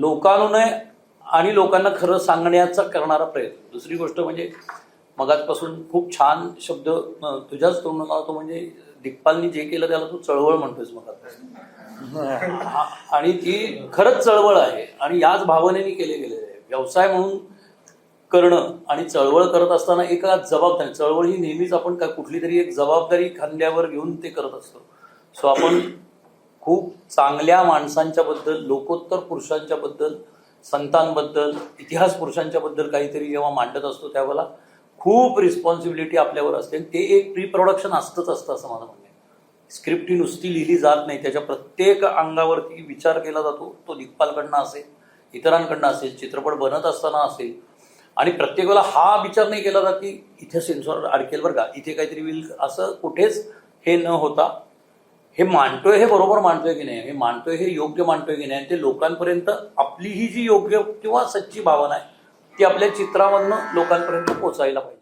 लोकानुनय आणि लोकांना खरं सांगण्याचा करणारा प्रयत्न. दुसरी गोष्ट म्हणजे मगाचपासून खूप छान शब्द तुझ्याच तोंडून आला तो म्हणजे दिग्पालनी जे केलं त्याला तू चळवळ म्हणतोयस मगात आणि ती खरंच चळवळ आहे. आणि याच भावनेने केले गेलेले आहे. व्यवसाय म्हणून करणं आणि चळवळ करत असताना एका जबाबदारी चळवळ ही नेहमीच आपण का कुठली तरी एक जबाबदारी खांद्यावर घेऊन ते करत असतो. सो आपण खूप चांगल्या माणसांच्या बद्दल लोकोत्तर पुरुषांच्या बद्दल संतांबद्दल इतिहास पुरुषांच्या बद्दल काहीतरी जेव्हा मांडत असतो त्यावेळेला खूप रिस्पॉन्सिबिलिटी आपल्यावर असते. आणि ते एक प्री प्रोडक्शन असतंच असतं असं मला म्हणणं आहे. स्क्रिप्ट ही नुसती लिहिली जात नाही. त्याच्या प्रत्येक अंगावरती विचार केला जातो. तो दिग्पालकडनं असेल इतरांकडनं असेल चित्रपट बनत असताना असेल. आणि प्रत्येक वेळेला हा विचार नाही केला जात की इथे सेन्सॉर अडकेल बरं का. इथे काहीतरी होईल. असं कुठेच हे न होता हे मांडतोय हे बरोबर मांडतोय की नाही? हे मांडतोय हे योग्य मांडतोय की नाही? आणि ते लोकांपर्यंत आपली ही जी योग्य किंवा सच्ची भावना आहे ती आपल्या चित्रामधनं लोकांपर्यंत पोचायला पाहिजे.